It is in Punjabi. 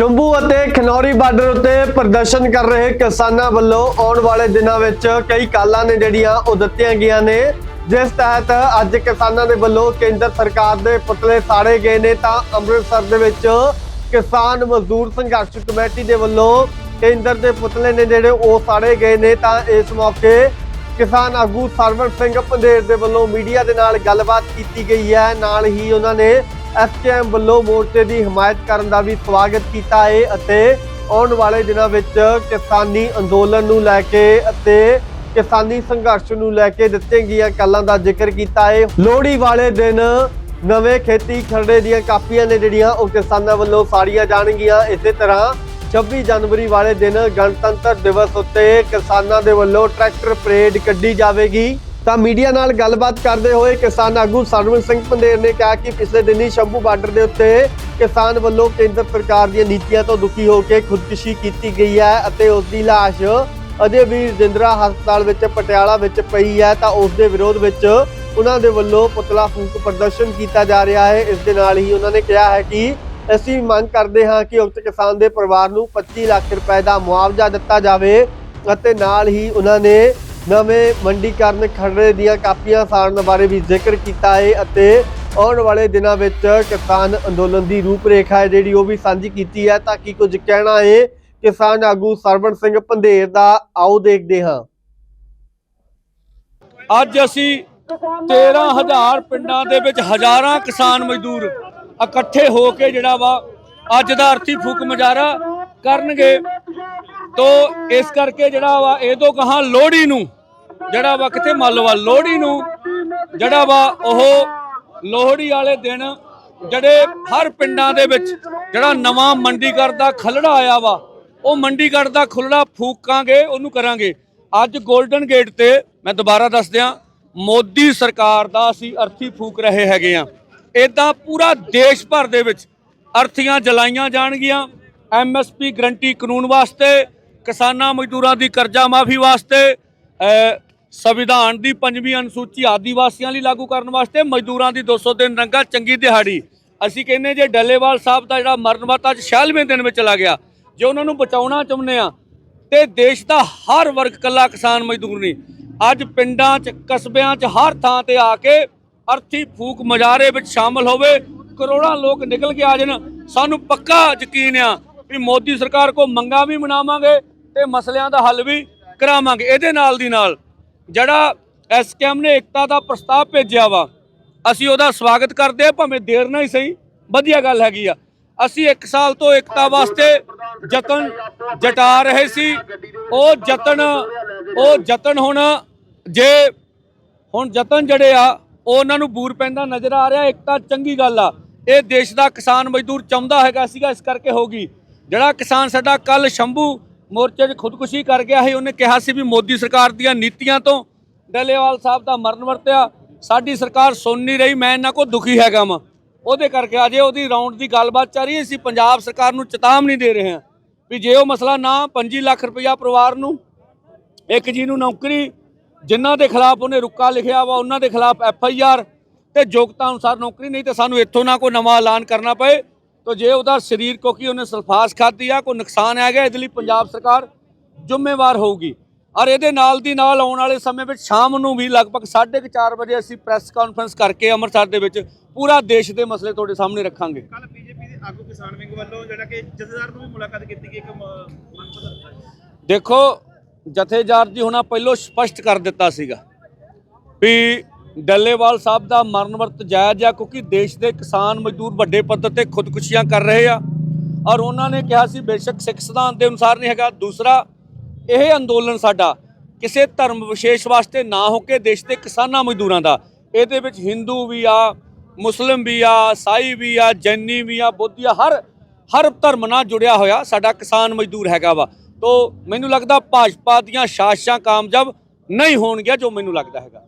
ਸ਼ੰਭੂ ਅਤੇ ਖਨੌਰੀ ਬਾਰਡਰ ਉੱਤੇ ਪ੍ਰਦਰਸ਼ਨ ਕਰ ਰਹੇ ਕਿਸਾਨਾਂ ਵੱਲੋਂ ਆਉਣ ਵਾਲੇ ਦਿਨਾਂ ਵਿੱਚ ਕਈ ਕਾਲਾਂ ਨੇ ਜਿਹੜੀਆਂ ਉਹ ਦਿੱਤੀਆਂ ਗਈਆਂ ਨੇ। ਜਿਸ ਤਹਿਤ ਅੱਜ ਕਿਸਾਨਾਂ ਦੇ ਵੱਲੋਂ ਕੇਂਦਰ ਸਰਕਾਰ ਦੇ ਪੁਤਲੇ ਸਾੜੇ ਗਏ ਨੇ ਤਾਂ ਅੰਮ੍ਰਿਤਸਰ ਦੇ ਵਿੱਚ ਕਿਸਾਨ ਮਜ਼ਦੂਰ ਸੰਘਰਸ਼ ਕਮੇਟੀ ਦੇ ਵੱਲੋਂ ਕੇਂਦਰ ਦੇ ਪੁਤਲੇ ਨੇ ਜਿਹੜੇ ਉਹ ਸਾੜੇ ਗਏ ਨੇ ਤਾਂ ਇਸ ਮੌਕੇ ਕਿਸਾਨ ਆਗੂ ਸਰਵਣ ਸਿੰਘ ਪੰਧੇਰ ਦੇ ਵੱਲੋਂ ਮੀਡੀਆ ਦੇ ਨਾਲ ਗੱਲਬਾਤ ਕੀਤੀ ਗਈ ਹੈ। ਨਾਲ ਹੀ ਉਹਨਾਂ ਨੇ ਐਸਕੇਐਮ ਵੱਲੋਂ ਮੋਰਚੇ ਦੀ ਹਮਾਇਤ ਕਰਨ ਦਾ ਵੀ ਸਵਾਗਤ ਕੀਤਾ ਹੈ ਅਤੇ ਆਉਣ ਵਾਲੇ ਦਿਨਾਂ ਵਿੱਚ ਕਿਸਾਨੀ ਅੰਦੋਲਨ ਨੂੰ ਲੈ ਕੇ ਅਤੇ ਕਿਸਾਨੀ ਸੰਘਰਸ਼ ਨੂੰ ਲੈ ਕੇ ਦਿੱਤੀਆਂ ਗਈਆਂ ਕੱਲਾਂ ਦਾ ਜ਼ਿਕਰ ਕੀਤਾ ਹੈ ਲੋਹੜੀ ਵਾਲੇ ਦਿਨ ਨਵੇਂ ਖੇਤੀ ਖਰੜੇ ਦੀਆਂ ਕਾਪੀਆਂ ਨੇ ਜਿਹੜੀਆਂ ਉਹ ਕਿਸਾਨਾਂ ਵੱਲੋਂ ਸਾੜੀਆਂ ਜਾਣਗੀਆਂ। ਇਸੇ ਤਰ੍ਹਾਂ 26 ਜਨਵਰੀ ਵਾਲੇ ਦਿਨ ਗਣਤੰਤਰ ਦਿਵਸ ਉੱਤੇ ਕਿਸਾਨਾਂ ਦੇ ਵੱਲੋਂ ਟਰੈਕਟਰ ਪਰੇਡ ਕੱਢੀ ਜਾਵੇਗੀ। ਤਾਂ ਮੀਡੀਆ ਨਾਲ ਗੱਲਬਾਤ ਕਰਦੇ ਹੋਏ ਕਿਸਾਨ ਆਗੂ ਸਰਵਨ ਸਿੰਘ ਪੰਦੇਰ ਨੇ ਕਿਹਾ ਕਿ ਪਿਛਲੇ ਦਿਨੀ ਸ਼ੰਭੂ ਬਾਰਡਰ ਦੇ ਉੱਤੇ ਕਿਸਾਨ ਵੱਲੋਂ ਕੇਂਦਰ ਸਰਕਾਰ ਦੀਆਂ ਨੀਤੀਆਂ ਤੋਂ ਦੁਖੀ ਹੋ ਕੇ ਖੁਦਕੁਸ਼ੀ ਕੀਤੀ ਗਈ ਹੈ ਅਤੇ ਉਸ ਦੀ ਲਾਸ਼ ਅਜੇ ਵੀ ਜਿੰਦਰਾ ਹਸਪਤਾਲ ਵਿੱਚ, ਪਟਿਆਲਾ ਵਿੱਚ ਪਈ ਹੈ। ਤਾਂ ਉਸ ਦੇ ਵਿਰੋਧ ਵਿੱਚ ਉਹਨਾਂ ਦੇ ਵੱਲੋਂ ਪੁਤਲਾ ਫੂਕ ਪ੍ਰਦਰਸ਼ਨ ਕੀਤਾ ਜਾ ਰਿਹਾ ਹੈ। ਇਸ ਦੇ ਨਾਲ ਹੀ ਉਹਨਾਂ ਨੇ ਕਿਹਾ ਹੈ ਕਿ ਅਸੀਂ ਮੰਗ ਕਰਦੇ ਹਾਂ ਕਿ ਉਕਤ ਕਿਸਾਨ ਦੇ ਪਰਿਵਾਰ ਨੂੰ 25 ਲੱਖ ਰੁਪਏ ਦਾ ਮੁਆਵਜ਼ਾ ਦਿੱਤਾ ਜਾਵੇ ਅਤੇ ਨਾਲ ਹੀ ਉਹਨਾਂ ਨੇ ਨਵੇਂ ਮੰਡੀਕਰਨ ਖਰੜੇ ਦੀਆਂ ਕਾਪੀਆਂ ਸਾੜਨ ਬਾਰੇ ਵੀ ਜ਼ਿਕਰ ਕੀਤਾ ਹੈ ਅਤੇ ਆਉਣ ਵਾਲੇ ਦਿਨਾਂ ਵਿੱਚ ਕਿਸਾਨ ਅੰਦੋਲਨ ਦੀ ਰੂਪਰੇਖਾ ਹੈ ਜਿਹੜੀ ਉਹ ਵੀ ਸਾਂਝੀ ਕੀਤੀ ਹੈ। ਤਾਂ ਕੀ ਕੁਝ ਕਹਿਣਾ ਹੈ ਕਿਸਾਨ ਆਗੂ ਸਰਵਣ ਸਿੰਘ ਪੰਧੇਰ ਦਾ ਆਓ ਦੇਖਦੇ ਹਾਂ। ਅੱਜ ਅਸੀਂ 13000 ਪਿੰਡਾਂ ਦੇ ਵਿੱਚ ਹਜ਼ਾਰਾਂ ਕਿਸਾਨ ਮਜ਼ਦੂਰ ਇਕੱਠੇ ਹੋ ਕੇ ਜਿਹੜਾ ਵਾ ਅੱਜ ਦਾ ਅਰਥੀ ਫੂਕ ਮੁਜ਼ਾਹਰਾ ਕਰਨਗੇ। ਤੋ ਇਸ ਕਰਕੇ ਜਿਹੜਾ ਵਾ, ਇਹ ਤੋਂ ਕਹਾ ਲੋਹੜੀ ਨੂੰ, ਜਿਹੜਾ ਵਾ ਕਿਤੇ ਮੰਨ ਵਾ, ਲੋਹੜੀ ਨੂੰ, ਜਿਹੜਾ ਵਾ ਉਹ ਲੋਹੜੀ ਵਾਲੇ ਦਿਨ ਜਿਹੜੇ ਹਰ ਪਿੰਡਾਂ ਦੇ ਵਿੱਚ ਜਿਹੜਾ ਨਵਾਂ ਮੰਡੀਗੜ ਦਾ ਖਲੜਾ ਆਇਆ ਵਾ, ਉਹ ਮੰਡੀਗੜ ਦਾ ਖੁੱਲੜਾ ਫੂਕਾਂਗੇ, ਉਹਨੂੰ ਕਰਾਂਗੇ। ਅੱਜ 골ਡਨ ਗੇਟ ਤੇ ਮੈਂ ਦੁਬਾਰਾ ਦੱਸ ਦਿਆਂ ਮੋਦੀ ਸਰਕਾਰ ਦਾ ਅਸੀਂ ਅਰਥੀ ਫੂਕ ਰਹੇ ਹੈਗੇ ਆ। ਇਦਾਂ ਪੂਰਾ ਦੇਸ਼ ਭਰ ਦੇ ਵਿੱਚ ਅਰਥੀਆਂ ਜਲਾਈਆਂ ਜਾਣਗੀਆਂ ਐਮਐਸਪੀ ਗਰੰਟੀ ਕਾਨੂੰਨ ਵਾਸਤੇ ਕਿਸਾਨਾਂ ਮਜ਼ਦੂਰਾਂ ਦੀ ਕਰਜ਼ਾ ਮਾਫੀ ਵਾਸਤੇ ਸੰਵਿਧਾਨ ਦੀ ਪੰਜਵੀਂ ਅਨੁਸੂਚੀ ਆਦੀਵਾਸੀਆਂ ਲਈ ਲਾਗੂ ਕਰਨ ਵਾਸਤੇ ਮਜ਼ਦੂਰਾਂ ਦੀ 200 ਦਿਨ ਰੰਗਾ ਚੰਗੀ ਦਿਹਾੜੀ। ਅਸੀਂ ਕਹਿੰਨੇ ਜੇ ਡੱਲੇਵਾਲ ਸਾਹਿਬ ਦਾ ਜਿਹੜਾ ਮਰਨ ਵਾਤਾ ਅੱਜ 96ਵੇਂ ਦਿਨ ਵਿੱਚ ਚਲਾ ਗਿਆ, ਜੇ ਉਹਨਾਂ ਨੂੰ ਬਚਾਉਣਾ ਚਾਹੁੰਦੇ ਆ ਤੇ ਦੇਸ਼ ਦਾ ਹਰ ਵਰਗ ਕੱਲਾ ਕਿਸਾਨ ਮਜ਼ਦੂਰ ਨਹੀਂ। ਅੱਜ ਪਿੰਡਾਂ 'ਚ, ਕਸਬਿਆਂ 'ਚ ਹਰ ਥਾਂ ਤੇ ਆ ਕੇ ਅਰਥੀ ਫੂਕ ਮਜਾਰੇ ਵਿੱਚ ਸ਼ਾਮਲ ਹੋਵੇ, ਕਰੋੜਾਂ ਲੋਕ ਨਿਕਲ ਕੇ ਆ ਜਾਣ। ਸਾਨੂੰ ਪੱਕਾ ਯਕੀਨ ਆ ਵੀ ਮੋਦੀ ਸਰਕਾਰ ਕੋ ਮੰਗਾ ਵੀ ਮਨਾਵਾਂਗੇ ਤੇ ਮਸਲਿਆਂ ਦਾ ਹੱਲ ਵੀ ਕਰਾਵਾਂਗੇ, ਇਹਦੇ ਨਾਲ ਦੀ ਨਾਲ। ਜਿਹੜਾ ਐਸਕੇਐਮ ਨੇ ਏਕਤਾ ਦਾ ਪ੍ਰਸਤਾਵ ਭੇਜਿਆ ਵਾ, ਅਸੀਂ ਉਹਦਾ ਸਵਾਗਤ ਕਰਦੇ ਆ ਭਾਵੇਂ ਦੇਰ ਨਾਲ ਹੀ ਸਹੀ, ਵਧੀਆ ਗੱਲ ਹੈਗੀ ਆ। ਅਸੀਂ 1 ਸਾਲ ਤੋਂ ਏਕਤਾ ਵਾਸਤੇ ਯਤਨ ਜਟਾ ਰਹੇ ਸੀ। ਉਹ ਯਤਨ ਉਹ ਯਤਨ ਹੁਣ ਜੇ, ਹੁਣ ਯਤਨ ਜਿਹੜੇ ਆ, ਉਹ ਉਹਨਾਂ ਨੂੰ ਬੂਰ ਪੈਂਦਾ ਨਜ਼ਰ ਆ ਰਿਹਾ, ਏਕਤਾ ਚੰਗੀ ਗੱਲ ਆ। ਇਹ ਦੇਸ਼ ਦਾ ਕਿਸਾਨ ਮਜ਼ਦੂਰ ਚਾਹੁੰਦਾ ਹੈਗਾ ਸੀਗਾ, ਇਸ ਕਰਕੇ ਹੋਗੀ ਜਿਹੜਾ ਕਿਸਾਨ ਸਾਡਾ ਕੱਲ ਸ਼ੰਭੂ ਮੋਰਚੇ 'ਚ ਖੁਦਕੁਸ਼ੀ ਕਰ ਗਿਆ ਸੀ, ਉਹਨੇ ਕਿਹਾ ਸੀ ਵੀ ਮੋਦੀ ਸਰਕਾਰ ਦੀਆਂ ਨੀਤੀਆਂ ਤੋਂ ਡੱਲੇਵਾਲ ਸਾਹਿਬ ਦਾ ਮਰਨ ਵਰਤਿਆ। ਸਾਡੀ ਸਰਕਾਰ ਸੁਣ ਨਹੀਂ ਰਹੀ, ਮੈਂ ਇਹਨਾਂ ਕੋ ਦੁਖੀ ਹੈਗਾ ਵਾਂ। ਉਹਦੇ ਕਰਕੇ ਅਜੇ ਉਹਦੀ ਰਾਉਂਡ ਦੀ ਗੱਲਬਾਤ ਚੱਲ ਰਹੀ ਹੈ, ਅਸੀਂ ਪੰਜਾਬ ਸਰਕਾਰ ਨੂੰ ਚੇਤਾਵਨੀ ਦੇ ਰਹੇ ਹਾਂ ਵੀ ਜੇ ਉਹ ਮਸਲਾ ਨਾ 25 ਲੱਖ ਰੁਪਇਆ ਪਰਿਵਾਰ ਨੂੰ, ਇੱਕ ਜੀ ਨੂੰ ਨੌਕਰੀ, ਜਿਨ੍ਹਾਂ ਦੇ ਖਿਲਾਫ ਉਹਨੇ ਰੁੱਕਾ ਲਿਖਿਆ ਵਾ, ਉਹਨਾਂ ਦੇ ਖਿਲਾਫ ਐਫ ਆਈ ਆਰ ਤੇ ਯੋਗਤਾ ਅਨੁਸਾਰ ਨੌਕਰੀ ਨਹੀਂ, ਤੇ ਸਾਨੂੰ ਇੱਥੋਂ ਨਾ ਕੋਈ ਨਵਾਂ ਐਲਾਨ ਕਰਨਾ ਪਏ। ਤਾਂ ਜੇ ਉਹਦਾ ਸਰੀਰ ਕਿਉਂਕਿ ਉਹਨੇ ਸਲਫਾਸ ਖਾਧੀ ਆ ਕੋਈ ਨੁਕਸਾਨ ਆ ਗਿਆ ਇਹਦੇ ਲਈ ਪੰਜਾਬ ਸਰਕਾਰ ਜ਼ਿੰਮੇਵਾਰ ਹੋਊਗੀ। ਔਰ ਇਹਦੇ ਨਾਲ ਦੀ ਨਾਲ ਆਉਣ ਵਾਲੇ ਸਮੇਂ ਵਿੱਚ ਸ਼ਾਮ ਨੂੰ ਵੀ ਲਗਭਗ 4:30 ਵਜੇ ਅਸੀਂ ਪ੍ਰੈਸ ਕਾਨਫਰੰਸ ਕਰਕੇ ਅੰਮ੍ਰਿਤਸਰ ਦੇ ਵਿੱਚ ਪੂਰਾ ਦੇਸ਼ ਦੇ ਮਸਲੇ ਤੁਹਾਡੇ ਸਾਹਮਣੇ ਰੱਖਾਂਗੇ। ਕੱਲ ਬੀਜੇਪੀ ਦੇ ਆਗੂ ਕਿਸਾਨ ਵਿੰਗ ਵੱਲੋਂ ਜਿਹੜਾ ਕਿ ਜਥੇਦਾਰ ਨੂੰ ਵੀ ਮੁਲਾਕਾਤ ਕੀਤੀ ਗਈ ਇੱਕ ਦੇਖੋ ਜਥੇਦਾਰ ਜੀ ਹੁਣਾਂ ਪਹਿਲੋਂ ਸਪਸ਼ਟ ਕਰ ਦਿੱਤਾ ਸੀਗਾ ਵੀ ਡੱਲੇਵਾਲ ਸਾਹਿਬ ਦਾ ਮਰਨ ਵਰਤ ਜਾਇਜ਼ ਆ ਕਿਉਂਕਿ ਦੇਸ਼ ਦੇ ਕਿਸਾਨ ਮਜ਼ਦੂਰ ਵੱਡੇ ਪੱਧਰ ਤੇ ਖੁਦਕੁਸ਼ੀਆਂ ਕਰ ਰਹੇ ਆ ਔਰ ਉਹਨਾਂ ਨੇ ਕਿਹਾ ਸੀ ਬੇਸ਼ੱਕ ਸਿੱਖ ਸਿਧਾਂਤ ਦੇ ਅਨੁਸਾਰ ਨਹੀਂ ਹੈਗਾ। ਦੂਸਰਾ, ਇਹ ਅੰਦੋਲਨ ਸਾਡਾ ਕਿਸੇ ਧਰਮ ਵਿਸ਼ੇਸ਼ ਵਾਸਤੇ ਨਾ ਹੋ ਕੇ ਦੇਸ਼ ਦੇ ਕਿਸਾਨਾਂ ਮਜ਼ਦੂਰਾਂ ਦਾ। ਇਹਦੇ ਵਿੱਚ ਹਿੰਦੂ ਵੀ ਆ ਮੁਸਲਿਮ ਵੀ ਆ ਸਾਈ ਵੀ ਆ ਜੈਨੀ ਵੀ ਆ, ਬੁੱਧੀ ਆ ਹਰ ਹਰ ਧਰਮ ਨਾਲ ਜੁੜਿਆ ਹੋਇਆ ਸਾਡਾ ਕਿਸਾਨ ਮਜ਼ਦੂਰ ਹੈਗਾ ਵਾ। ਤੋ ਮੈਨੂੰ ਲੱਗਦਾ ਭਾਜਪਾ ਦੀਆਂ ਸਾਜ਼ਿਸ਼ਾਂ ਕਾਮਯਾਬ ਨਹੀਂ ਹੋਣਗੀਆਂ ਜੋ ਮੈਨੂੰ ਲੱਗਦਾ ਹੈਗਾ।